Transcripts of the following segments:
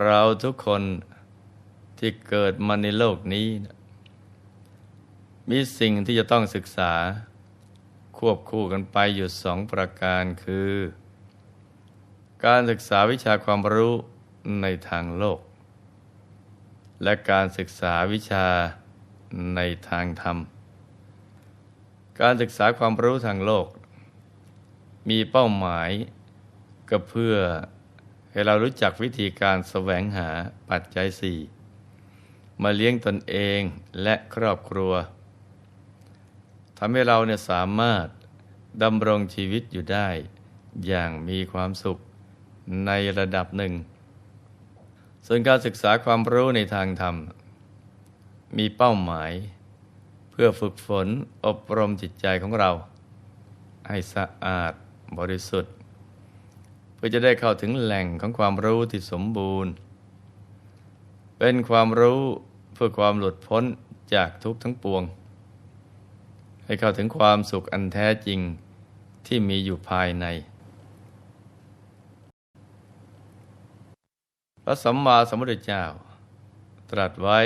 เราทุกคนที่เกิดมาในโลกนี้ มีสิ่งที่จะต้องศึกษา ควบคู่กันไปอยู่สองประการคือ การศึกษาวิชาความรู้ในทางโลก และการศึกษาวิชาในทางธรรม การศึกษาความรู้ทางโลก มีเป้าหมายก็เพื่อ ให้เรารู้จักวิธีการแสวงหาปัจจัยสี่มาเลี้ยงตนเองและครอบครัวทำให้เราเนี่ยสามารถดำรงชีวิตอยู่ได้ อย่างมีความสุขในระดับหนึ่ง ส่วนการศึกษาความรู้ในทางธรรม มีเป้าหมาย เพื่อฝึกฝนอบรมจิตใจของเรา ให้สะอาดบริสุทธิ์ พื่อจะได้เข้าถึงแหล่งของความรู้ที่สมบูรณ์ เป็นความรู้เพื่อความหลุดพ้นจากทุกข์ทั้งปวง ให้เข้าถึงความสุขอันแท้จริงที่มีอยู่ภายใน พระสัมมาสัมพุทธเจ้า ตรัสไว้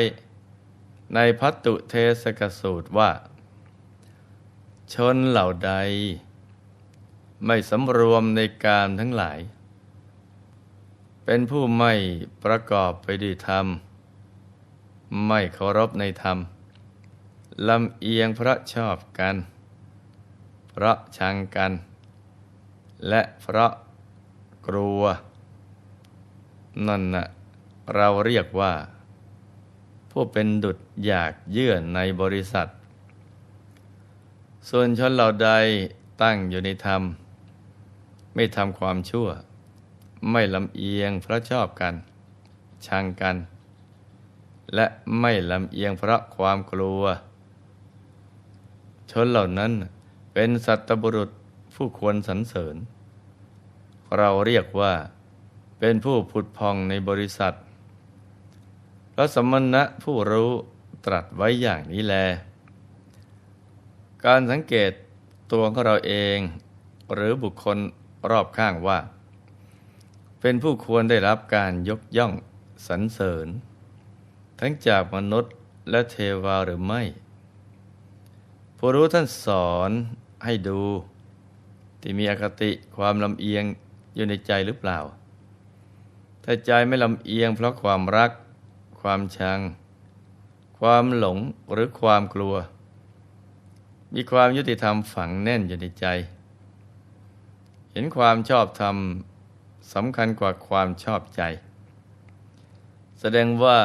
ในพัตตุเทสกสูตรว่า ชนเหล่าใด ไม่สำรวมในการทั้งหลาย เป็นผู้ไม่ประกอบไปด้วยธรรม ไม่เคารพในธรรมลำเอียงเพราะชอบกัน เพราะชังกัน และเพราะกลัว นั่นนะเราเรียกว่า ผู้เป็นดุจอยากเยื่อในบริษัท ส่วนชนเหล่าใดตั้งอยู่ในธรรม ไม่ทำความชั่ว ไม่ลำเอียงเพราะชอบกัน ชังกัน และไม่ลำเอียงเพราะความกลัว ชนเหล่านั้นเป็นสัตบุรุษผู้ควรสรรเสริญ เราเรียกว่าเป็นผู้ผุดพองในบริษัท พระสมณะผู้รู้ตรัสไว้อย่างนี้แล การสังเกตตัวของเราเอง หรือบุคคลรอบข้างว่า เป็นผู้ควรได้รับการยกย่องสรรเสริญ ทั้งจากมนุษย์และเทวาหรือไม่ผู้รู้ท่านสอนให้ดู ที่มีอคติความลำเอียงอยู่ในใจหรือเปล่า ถ้าใจไม่ลำเอียงเพราะความรัก ความชัง ความหลงหรือความกลัว มีความยุติธรรมฝังแน่นอยู่ในใจ เห็นความชอบธรรม สำคัญกว่าความชอบใจ แสดงว่า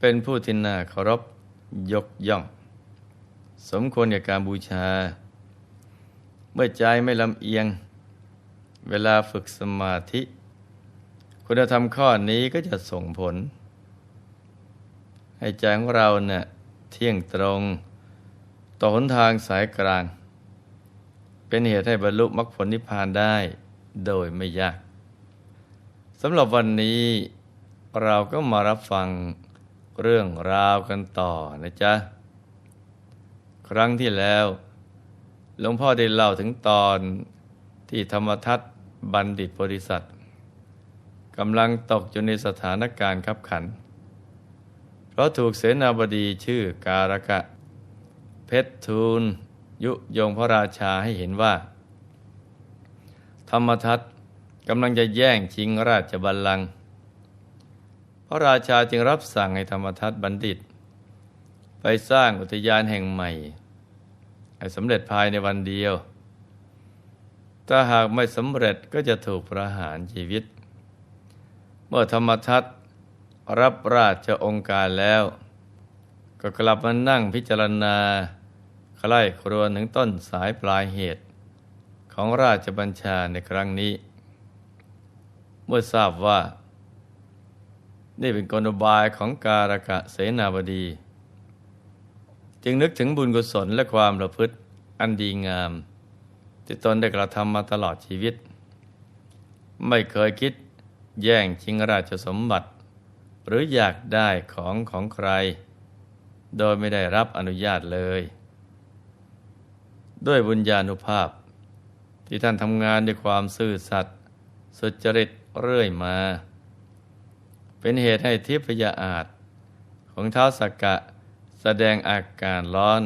เป็นผู้ที่น่าเคารพยกย่อง สมควรแก่การบูชา เมื่อใจไม่ลำเอียง เวลาฝึกสมาธิ คุณธรรมข้อนี้ก็จะส่งผล ให้ใจของเราเนะ่ยเที่ยงตรง ต่อหนทางสายกลาง เป็นเหตุให้บรรลุมรรคผลนิพพานได้โดยไม่ยาก สำหรับวันนี้เราก็มารับฟังเรื่องราวกันต่อนะจ๊ะ ครั้งที่แล้ว หลวงพ่อได้เล่าถึงตอนที่ธรรมทัตบัณฑิตบริษัทกำลังตกอยู่ในสถานการณ์ขับขัน เพราะถูกเสนาบดีชื่อการกะ เพชรทูล ยุยงพระราชาให้เห็นว่า ธรรมทัต กำลังจะแย่งชิงราชบัลลังก์พระราชาจึงรับสั่งให้ธรรมทัตบัณฑิต ไปสร้างอุทยานแห่งใหม่ให้สำเร็จภายในวันเดียว ถ้าหากไม่สำเร็จก็จะถูกประหารชีวิต เมื่อธรรมทัตรับราชองค์การแล้ว ก็กลับมานั่งพิจารณา ใคร่ครวญถึงต้นสายปลายเหตุ ของราชบัญชาในครั้งนี้ เมื่อทราบว่า นี่เป็นกลบายของการกะเสนาบดี จึงนึกถึงบุญกุศลและความประพฤติอันดีงาม ที่ตนได้กระทำมาตลอดชีวิต ไม่เคยคิดแย่งชิงราชสมบัติ หรืออยากได้ของของใคร โดยไม่ได้รับอนุญาตเลย ด้วยบุญญาณุภาพ ที่ท่านทำงานด้วยความซื่อสัตย์สุจริต เรื่อยมา เป็นเหตุให้ทิพยาอาจของเท้าสักกะแสดงอาการร้อน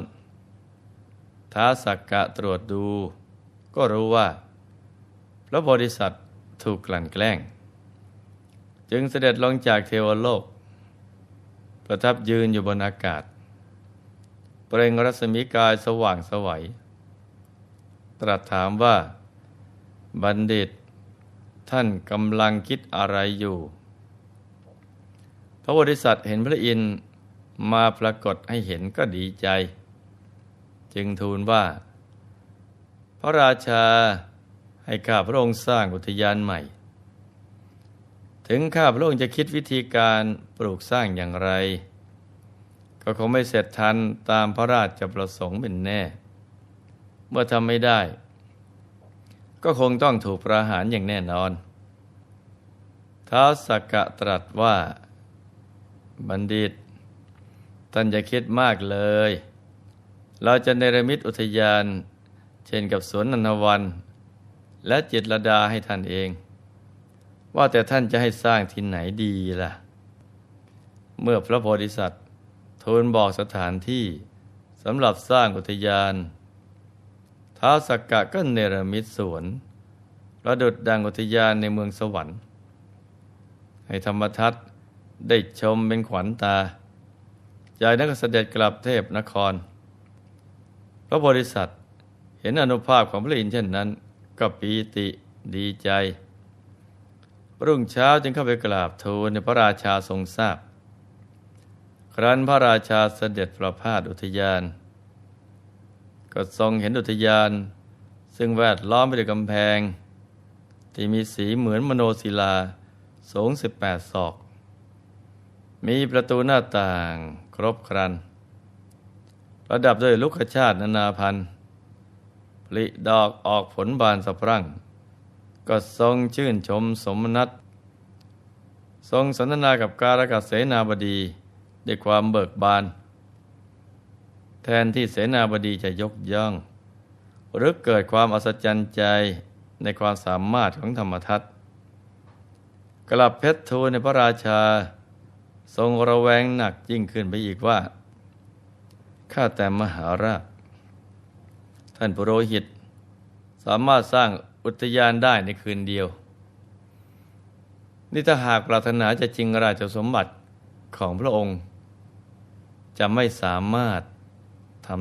ท้าสักกะตรวจดู ก็รู้ว่า พระโพธิสัตว์ถูกกลั่นแกล้ง จึงเสด็จลงจากเทวโลก ประทับยืนอยู่บนอากาศ เปล่งรัศมีกายสว่างสวัย ตรัสถามว่า บัณฑิต ท่านกำลังคิดอะไรอยู่ พระโพธิสัตว์เห็นพระอินทร์มาปรากฏให้เห็นก็ดีใจ จึงทูลว่า พระราชาให้ข้าพระองค์สร้างอุทยานใหม่ ถึงข้าพระองค์จะคิดวิธีการปลูกสร้างอย่างไร ก็คงไม่เสร็จทันตามพระราชประสงค์เป็นแน่ เมื่อทำไม่ได้ ก็คงต้องถูกประหารอย่างแน่นอนท้าวสักกะตรัสว่า บัณฑิตท่านอย่าคิดมากเลย เราจะเนรมิตอุทยาน เช่นกับสวนนันทวัน และจิตรดาให้ท่านเอง ว่าแต่ท่านจะให้สร้างที่ไหนดีล่ะ เมื่อพระโพธิสัตว์ทูลบอกสถานที่สำหรับสร้างอุทยาน ท้าวสักกะก็เนรมิตสวน ประดุดดังอุทยานในเมืองสวรรค์ ให้ธรรมทัตได้ชมเป็นขวัญตา จากนั้นก็เสด็จกลับเทพนคร พระโพธิสัตว์เห็นอนุภาพของพระอินทร์เช่นนั้น ก็ปีติดีใจ รุ่งเช้าจึงเข้าไปกราบทูลในพระราชาทรงทราบ ครั้นพระราชาเสด็จประพาสอุทยาน ก็ทรงเห็นอุทยาน ซึ่งแวดล้อมไปด้วยกำแพง ที่มีสีเหมือนมโนศิลาสูงสิบแปดศอก มีประตูหน้าต่างครบครันประดับด้วยลุกชาตินานาพันธุ์ผลิดอกออกผลบานสะพรั่ง ก็ทรงชื่นชมสมนัตทรงสนทนากับการกเสนาบดีด้วยความเบิกบาน แทนที่เสนาบดีจะยกย่อง หรือเกิดความอัศจรรย์ใจในความสามารถของธรรมทัตกลับเพชรทูลในพระราชา ทรงระแวงหนักยิ่งขึ้นไปอีกว่า ข้าแต่มหาราช ท่านปุโรหิต สามารถสร้างอุทยานได้ในคืนเดียว นี่ถ้าหากปรารถนาจะจริงราชสมบัติของพระองค์ จะไม่สามารถ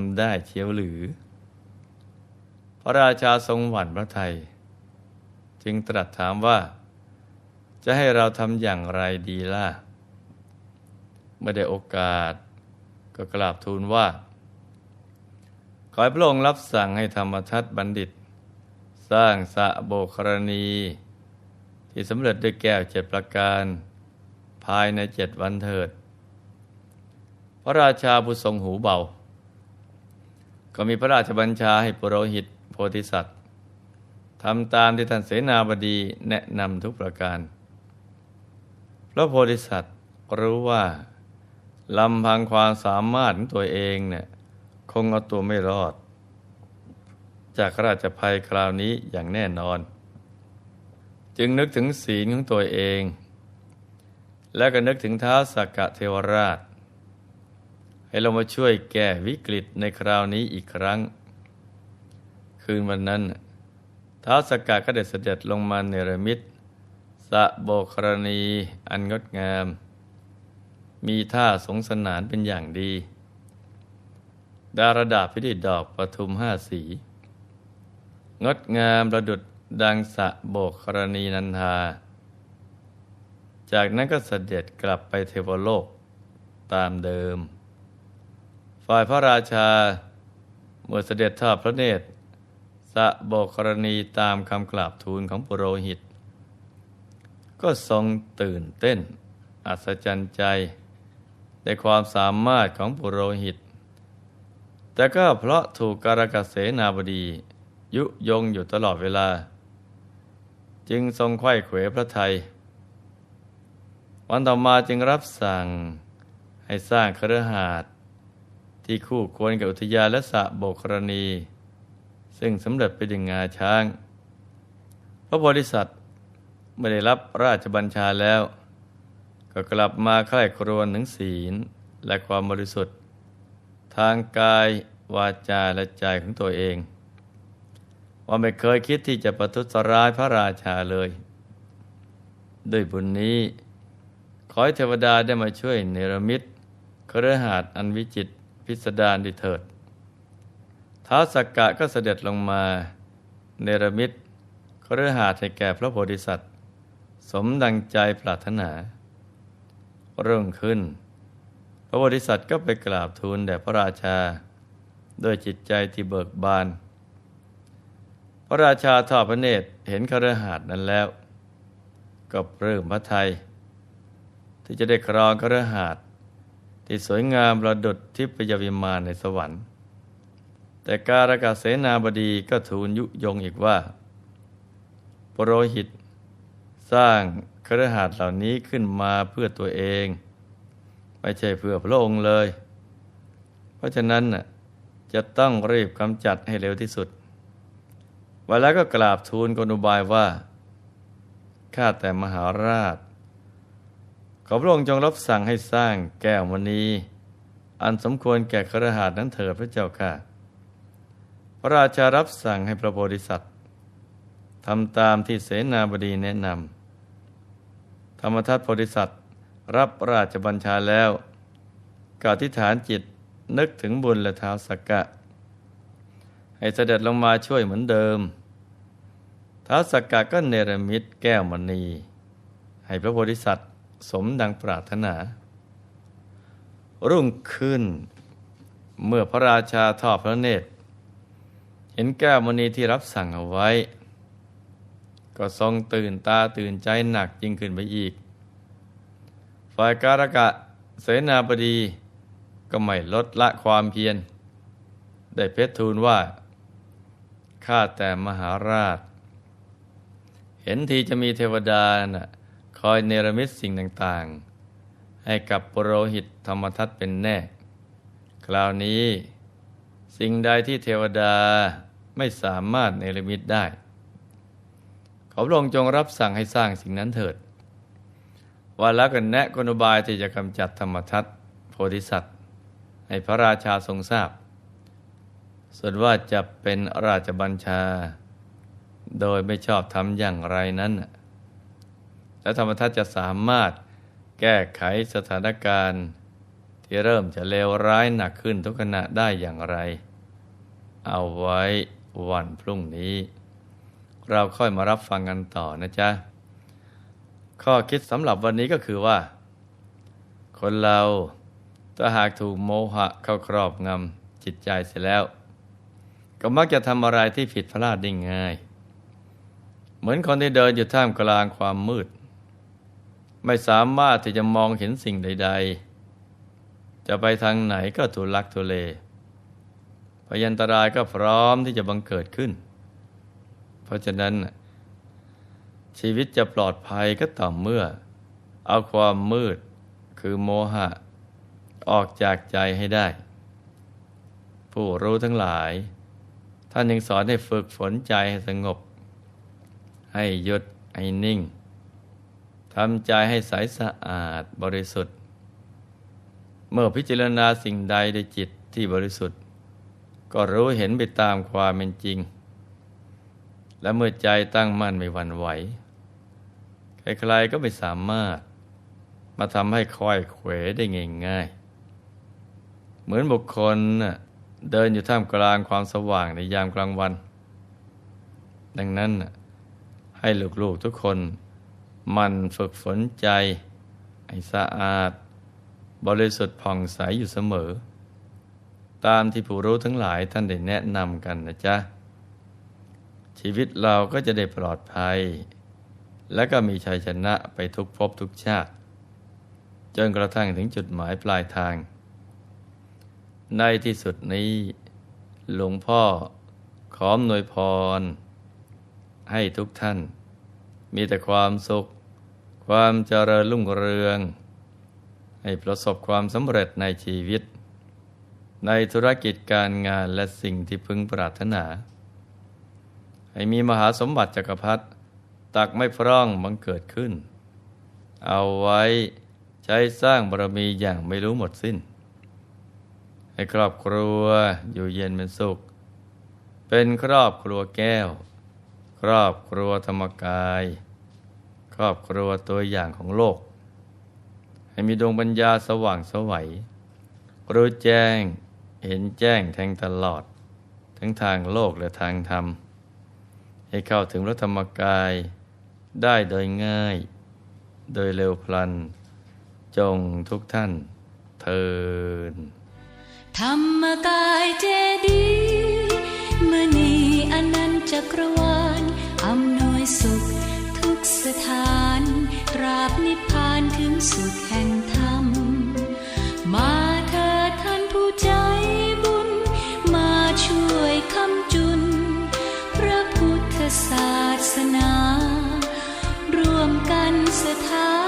ำได้เชียวหรือ พระราชาทรงหวั่นพระไทย จึงตรัสถามว่า จะให้เราทำอย่างไรดีล่ะเมื่อได้โอกาส ก็กราบทูลว่า ขอให้พระองค์รับสั่งให้ธรรมทัตบัณฑิต สร้างสะโบกรณี ที่สำเร็จด้วยแก้วเจ็ดประการ ภายในเจ็ดวันเถิด พระราชาผู้ทรงหูเบา ก็มีพระราชบัญชาให้ปุโรหิตโพธิสัตว์ทำตามที่ท่านเสนาบดีแนะนำทุกประการ พระโพธิสัตว์รู้ว่าลำพังความสามารถของตัวเองเนี่ยคงเอาตัวไม่รอด จากราชภัยคราวนี้อย่างแน่นอน จึงนึกถึงศีลของตัวเอง แล้วก็นึกถึงท้าสักกะเทวราช ให้เรามาช่วยแก้วิกฤตในคราวนี้อีกครั้ง คืนวันนั้นท้าวสกกะก็ได้เสด็จลงมาเนรมิตสะโบกรณีอันงดงาม มีท่าสงสนานเป็นอย่างดี ดารดาพิธีดอกปทุมห้าสี งดงามประดุดดังสะโบกกรณีนันทา จากนั้นก็เสด็จกลับไปเทวโลกตามเดิม ฝ่ายพระราชาเมื่อเสด็จทอดพระเนตร สะโบกกรณีตามคำกราบทูลของปุโรหิต ก็ทรงตื่นเต้น อัศจรรย์ใจในความสามารถของปุโรหิต แต่ก็เพราะถูกการกเสนาบดี ยุยงอยู่ตลอดเวลา จึงทรงไข้เขวพระไทย วันต่อมาจึงรับสั่งให้สร้างครหาสน์ ที่คู่ควรกับอุทยานและสระโบกรณี ซึ่งสำเร็จไปดึงงาช้าง พระโพธิสัตว์ไม่ได้รับราชบัญชาแล้ว ก็กลับมาใคร่ครวญถึงศีลและความบริสุทธิ์ ทางกายวาจาและใจของตัวเอง ว่าไม่เคยคิดที่จะประทุษร้ายพระราชาเลย ด้วยบุญนี้ ขอให้เทวดาได้มาช่วยเนรมิตเครือหาดอันวิจิต พิสดารดิเถิดท้าสักกะก็เสด็จลงมาเนรมิตเครือหาให้แก่พระโพธิสัตว์ สมดังใจปรารถนา เรื่องขึ้น พระโพธิสัตว์ก็ไปกราบทูลแด่พระราชาด้วยจิตใจที่เบิกบาน พระราชาทอดพระเนตรเห็นคฤหาสน์นั้นแล้ว ก็ปลื้มพระไทย ที่จะได้ครองคฤหาสน ที่สวยงามประดุจทิพยวิมานในสวรรค์ แต่การกาเสนาบดีก็ทูลยุยงอีกว่า ปรโหิต สร้างคฤหาสน์เหล่านี้ขึ้นมาเพื่อตัวเอง ไม่ใช่เพื่อพระองค์เลย เพราะฉะนั้นจะต้องรีบกำจัดให้เร็วที่สุดวันแล้วก็กราบทูลกนุบายว่าข้าแต่มหาราช ขอพระองค์จงรับสั่งให้สร้างแก้วมณี อันสมควรแก่ครหาสนั้นเถิดพระเจ้าค่ะ พระราชารับสั่งให้พระโพธิสัตว์ทำตามที่เสนาบดีแนะนำธรรมทัตโพธิสัตว์ รับราชบัญชาแล้วกาธิฐานจิตนึกถึงบุญและเท้าสักกะ ให้เสด็จลงมาช่วยเหมือนเดิมท้าวสักกะก็เนรมิตแก้วมณี ให้พระโพธิสัตว์ สมดังปรารถนา รุ่งขึ้น เมื่อพระราชาทอดพระเนตร เห็นแก้วมณีที่รับสั่งเอาไว้ ก็ทรงตื่นตาตื่นใจหนักยิ่งขึ้นไปอีก ฝ่ายการกะเสนาบดีก็ไม่ลดละความเพียร ได้เพชรทูลว่า ข้าแต่มหาราช เห็นทีจะมีเทวดานะ่ะ คอยเนรมิตสิ่งต่างๆ ให้กับปรโรหิตธรรมทัตเป็นแน่ คราวนี้ สิ่งใดที่เทวดาไม่สามารถเนรมิตได้ ขอพระองค์จงรับสั่งให้สร้างสิ่งนั้นเถิด ว่าแล้วกันแนะกนุบายที่จะกำจัดธรรมทัตโพธิสัตว์ ให้พระราชาทรงทราบ ส่วนว่าจะเป็นราชบัญชา โดยไม่ชอบทำอย่างไรนั้น และธรรมทัตจะสามารถแก้ไขสถานการณ์ ที่เริ่มจะเลวร้ายหนักขึ้นทุกขณะได้อย่างไร เอาไว้วันพรุ่งนี้ เราค่อยมารับฟังกันต่อนะจ๊ะ ข้อคิดสำหรับวันนี้ก็คือว่า คนเราถ้าหากถูกโมหะเข้าครอบงำจิตใจเสร็จแล้ว ก็มักจะทำอะไรที่ผิดพลาดได้ง่าย เหมือนคนที่เดินอยู่ท่ามกลางความมืด ไม่สามารถที่จะมองเห็นสิ่งใด ๆ จะไปทางไหนก็ทุลักทุเลพยันตรายก็พร้อมที่จะบังเกิดขึ้น เพราะฉะนั้น ชีวิตจะปลอดภัยก็ต่อเมื่อ เอาความมืดคือโมหะ ออกจากใจให้ได้ ผู้รู้ทั้งหลาย ท่านยังสอนให้ฝึกฝนใจให้สงบ ให้หยุดให้นิ่งำใจให้ใสสะอาดบริสุทธิ์ เมื่อพิจารณาสิ่งใดในจิตที่บริสุทธิ์ ก็รู้เห็นไปตามความเป็นจริง และเมื่อใจตั้งมั่นไม่หวั่นไหว ใครๆก็ไม่สามารถ มาทำให้ค่อยเขวได้ง่ายๆ เหมือนบุคคลเดินอยู่ท่ามกลางความสว่างในยามกลางวัน ดังนั้นให้ลูกๆทุกคน มันฝึกฝนใจ ให้สะอาด บริสุทธิ์ผ่องใสอยู่เสมอ ตามที่ผู้รู้ทั้งหลายท่านได้แนะนำกันนะจ๊ะ ชีวิตเราก็จะได้ปลอดภัย และก็มีชัยชนะไปทุกภพทุกชาติ จนกระทั่งถึงจุดหมายปลายทาง ในที่สุดนี้หลวงพ่อขอมนวยพร ให้ทุกท่าน มีแต่ความสุข ความเจริญรุ่งเรือง ให้ประสบความสำเร็จในชีวิต ในธุรกิจการงานและสิ่งที่พึงปรารถนา ให้มีมหาสมบัติจักรพรรดิตักไม่พร่องบังเกิดขึ้น เอาไว้ใช้สร้างบารมีอย่างไม่รู้หมดสิ้น ให้ครอบครัวอยู่เย็นเป็นสุข เป็นครอบครัวแก้ว ครอบครัวธรรมกาย รอบครัวตัวอย่างของโลก ให้มีดวงปัญญาสว่างสวัยรู้แจ้งเห็นแจ้งแทงตลอด ทั้งทางโลกและทางธรรม ให้เข้าถึงพระธรรมกายได้โดยง่าย โดยเร็วพลัน จงทุกท่านเทินธรรมกายเจดีย์มณีอนันต์จักรวาลอำนวยสุข สถานตราบนิพพานถึงสุดแห่งธรรม มาเถิดท่านผู้ใจบุญ มาช่วยคำจุน พระพุทธศาสนา ร่วมกันสถาน